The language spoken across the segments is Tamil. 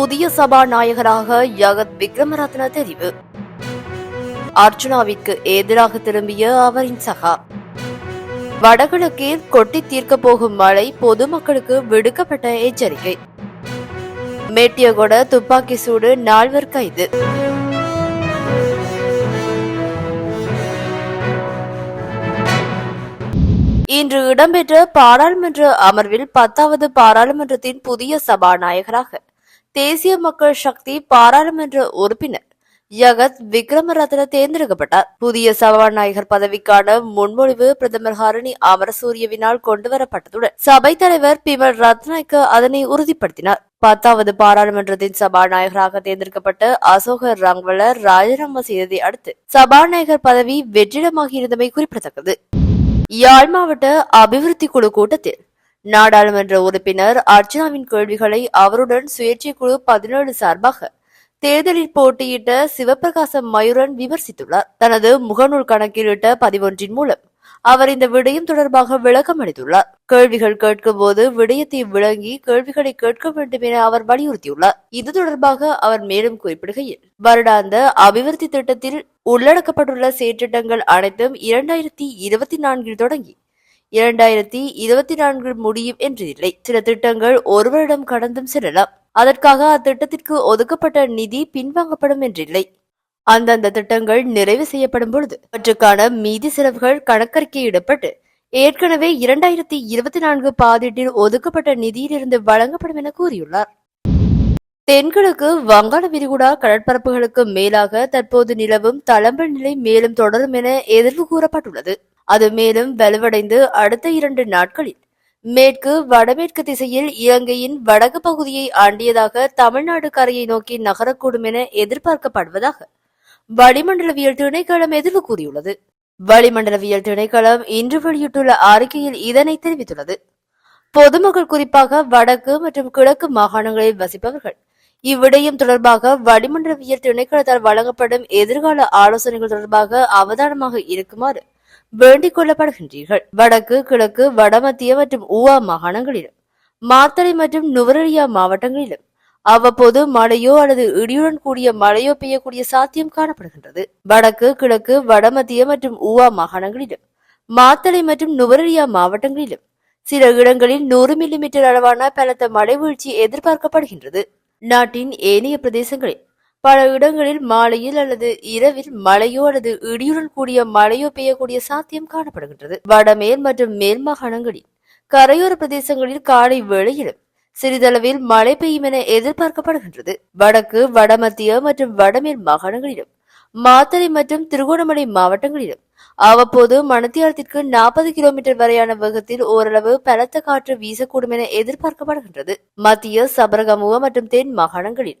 புதிய சபாநாயகராக யகத் விக்ரமரத்ன தெரிவு. அர்ச்சுனாவிற்கு எதிராக திரும்பிய அவரின் சகா. வடகிழக்கில் கொட்டி தீர்க்க போகும் மழை பொதுமக்களுக்கு விடுக்கப்பட்ட எச்சரிக்கை. மேட்டியகொட துப்பாக்கி சூடு நால்வர் கைது. இன்று இடம்பெற்ற பாராளுமன்ற அமர்வில் பத்தாவது பாராளுமன்றத்தின் புதிய சபாநாயகராக தேசிய மக்கள் சக்தி பாராளுமன்ற உறுப்பினர் யகத் விக்ரமரத்ன தேர்ந்தெடுக்கப்பட்டார். புதிய சபாநாயகர் பதவிக்கான முன்மொழிவு பிரதமர் ஹரணி அமரசூரியவினால் கொண்டுவரப்பட்டதுடன் சபைத் தலைவர் பிமல் ரத்னாய்க்கு அதனை உறுதிப்படுத்தினார். பத்தாவது பாராளுமன்றத்தின் சபாநாயகராக தேர்ந்தெடுக்கப்பட்ட அசோக ரங்வல ராஜினாமா செய்ததை அடுத்து சபாநாயகர் பதவி வெற்றிடமாகி இருந்தமை குறிப்பிடத்தக்கது. யாழ் மாவட்ட அபிவிருத்தி குழு கூட்டத்தில் நாடாளுமன்ற உறுப்பினர் அர்ச்சனாவின் கேள்விகளை அவருடன் சுயேட்சை குழு பதினேழு சார்பாக தேர்தலில் போட்டியிட்ட சிவபிரகாசம் மயூரன் விமர்சித்துள்ளார். தனது முகநூல் கணக்கிலிட்ட பதிவொன்றின் மூலம் அவர் இந்த விடயம் தொடர்பாக விளக்கம் அளித்துள்ளார். கேள்விகள் கேட்கும் போது விடயத்தை விளங்கி கேள்விகளை கேட்க வேண்டும் என அவர் வலியுறுத்தியுள்ளார். இது தொடர்பாக அவர் மேலும் குறிப்பிடுகையில் வருடாந்த அபிவிருத்தி திட்டத்தில் உள்ளடக்கப்பட்டுள்ள செயற்றிட்டங்கள் அனைத்தும் இரண்டாயிரத்தி இருபத்தி நான்கில் தொடங்கி இரண்டாயிரத்தி இருபத்தி நான்கு முடியும் என்றில்லை சில திட்டங்கள் ஒரு வருடம் கடந்தும் செல்லலாம். அதற்காக அத்திட்டத்திற்கு ஒதுக்கப்பட்ட நிதி பின்வாங்கப்படும் என்றில்லை. அந்தந்த திட்டங்கள் நிறைவு செய்யப்படும் பொழுது அவற்றுக்கான மீதி செலவுகள் கணக்கறிக்கையிடப்பட்டு ஏற்கனவே இரண்டாயிரத்தி இருபத்தி நான்கு பாதீட்டில் ஒதுக்கப்பட்ட நிதியிலிருந்து வழங்கப்படும் என கூறியுள்ளார். தென்கிழக்கு வங்காள விரிகுடா கடற்பரப்புகளுக்கு மேலாக தற்போது நிலவும் தளம்பல் நிலை மேலும் தொடரும் என எதிர்வு கூறப்பட்டுள்ளது. அது மேலும் வலுவடைந்து அடுத்த இரண்டு நாட்களில் மேற்கு வடமேற்கு திசையில் இலங்கையின் வடக்கு பகுதியை ஆண்டியதாக தமிழ்நாடு கரையை நோக்கி நகரக்கூடும் என எதிர்பார்க்கப்படுவதாக வளிமண்டலவியல் திணைக்களம் எதிர்வு கூறியுள்ளது. வளிமண்டலவியல் திணைக்களம் இன்று வெளியிட்டுள்ள அறிக்கையில் இதனை தெரிவித்துள்ளது. பொதுமக்கள் குறிப்பாக வடக்கு மற்றும் கிழக்கு மாகாணங்களில் வசிப்பவர்கள் இவ்விடயம் தொடர்பாக வளிமண்டலவியல் திணைக்களத்தால் வழங்கப்படும் எதிர்கால ஆலோசனைகள் தொடர்பாக அவதானமாக இருக்குமாறு வேண்டிக் கொள்ளப்படுகின்றீர்கள் வடக்கு கிழக்கு வடமத்திய மற்றும் ஊவா மாகாணங்களிலும் மாத்தளை மற்றும் நுவரெலியா மாவட்டங்களிலும் அவ்வப்போது மழையோ அல்லது இடியுடன் கூடிய மழையோ பெய்யக்கூடிய சாத்தியம் காணப்படுகின்றது. வடக்கு கிழக்கு வடமத்திய மற்றும் ஊவா மாகாணங்களிலும் மாத்தளை மற்றும் நுவரெலியா மாவட்டங்களிலும் சில இடங்களில் நூறு மில்லிமீட்டர் அளவான பலத்த மழை வீழ்ச்சி எதிர்பார்க்கப்படுகின்றது. நாட்டின் ஏனைய பிரதேசங்களில் பல இடங்களில் மாலையில் அல்லது இரவில் மழையோ அல்லது இடியுடன் கூடிய மழையோ பெய்யக்கூடிய சாத்தியம் காணப்படுகின்றது. வடமேல் மற்றும் மேல் மாகாணங்களில் கரையோர பிரதேசங்களில் காலை வேளையிலும் சிறிதளவில் மழை பெய்யும் என எதிர்பார்க்கப்படுகின்றது. வடக்கு வடமத்திய மற்றும் வடமேல் மாகாணங்களிலும் மாத்தறை மற்றும் திருகோணமலை மாவட்டங்களிலும் அவ்வப்போது மணத்தியாலத்திற்கு நாற்பது கிலோமீட்டர் வரையான வேகத்தில் ஓரளவு பலத்த காற்று வீசக்கூடும் என எதிர்பார்க்கப்படுகின்றது. மத்திய சபரகமுக மற்றும் தென் மாகாணங்களில்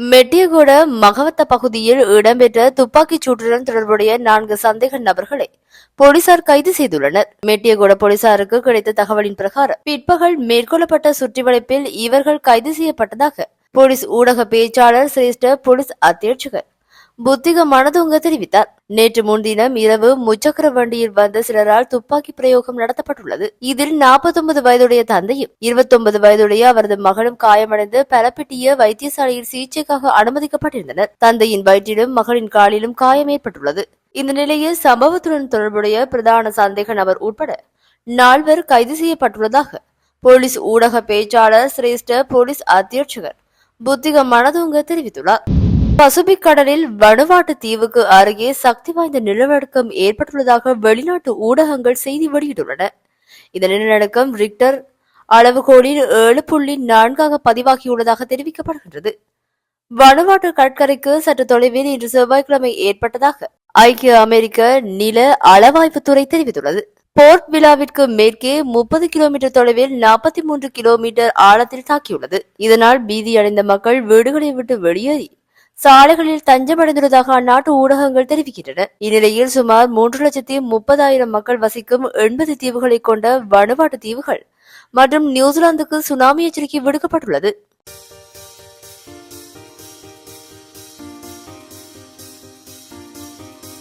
மெட்டியகோட மகவத்த பகுதியில் இடம்பெற்ற துப்பாக்கிச் சூட்டுடன் தொடர்புடைய நான்கு சந்தேக நபர்களை போலீசார் கைது செய்துள்ளனர். மெட்டியகோட போலீசாருக்கு கிடைத்த தகவலின் பிரகாரம் பிற்பகல் மேற்கொள்ளப்பட்ட சுற்றிவளைப்பில் இவர்கள் கைது செய்யப்பட்டதாக போலீஸ் ஊடக பேச்சாளர் சிரேஷ்ட போலீஸ் அத்தியட்சகர் புத்திக மனதுங்க தெரிவித்தார். நேற்று முன்தினம் இரவு முச்சக்கர வண்டியில் வந்த சிலரால் துப்பாக்கி பிரயோகம் நடத்தப்பட்டுள்ளது. இதில் நாற்பத்தொன்பது வயதுடைய தந்தையும் இருபத்தொன்பது வயதுடைய அவரது மகளும் காயமடைந்து பலப்பெட்டிய வைத்தியசாலையில் சிகிச்சைக்காக அனுமதிக்கப்பட்டிருந்தனர். தந்தையின் வயிற்றிலும் மகளின் காலிலும் காயம் ஏற்பட்டுள்ளது. இந்த நிலையில் சம்பவத்துடன் தொடர்புடைய பிரதான சந்தேக நபர் உட்பட நால்வர் கைது செய்யப்பட்டுள்ளதாக போலீஸ் ஊடக பேச்சாளர் சிரேஷ்ட போலீஸ் அத்தியட்சகர் புத்திக மனதுங்க தெரிவித்துள்ளார். பசிபிக் கடலில் வனுவாட்டு தீவுக்கு அருகே சக்தி வாய்ந்த நிலநடுக்கம் ஏற்பட்டுள்ளதாக வெளிநாட்டு ஊடகங்கள் செய்தி வெளியிட்டுள்ளன. இந்த நிலநடுக்கம் ரிக்டர் அளவுகோலில் ஏழு புள்ளி நான்காக பதிவாகியுள்ளதாக தெரிவிக்கப்படுகின்றது. வனுவாட்டு கடற்கரைக்கு சற்று தொலைவில் இன்று செவ்வாய்க்கிழமை ஏற்பட்டதாக ஐக்கிய அமெரிக்க நில அளவாய்வுத்துறை தெரிவித்துள்ளது. போர்ட் விழாவிற்கு மேற்கே முப்பது கிலோமீட்டர் தொலைவில் நாற்பத்தி மூன்று கிலோமீட்டர் ஆழத்தில் தாக்கியுள்ளது. இதனால் பீதியடைந்த மக்கள் வீடுகளை விட்டு வெளியேறி சாலைகளில் தஞ்சமடைந்துள்ளதாக அந்நாட்டு ஊடகங்கள் தெரிவிக்கின்றன. இந்நிலையில் சுமார் மூன்று லட்சத்தி முப்பதாயிரம் மக்கள் வசிக்கும் எண்பது தீவுகளை கொண்ட வனுவாட்டு தீவுகள் மற்றும் நியூசிலாந்துக்கு சுனாமி எச்சரிக்கை விடுக்கப்பட்டுள்ளது.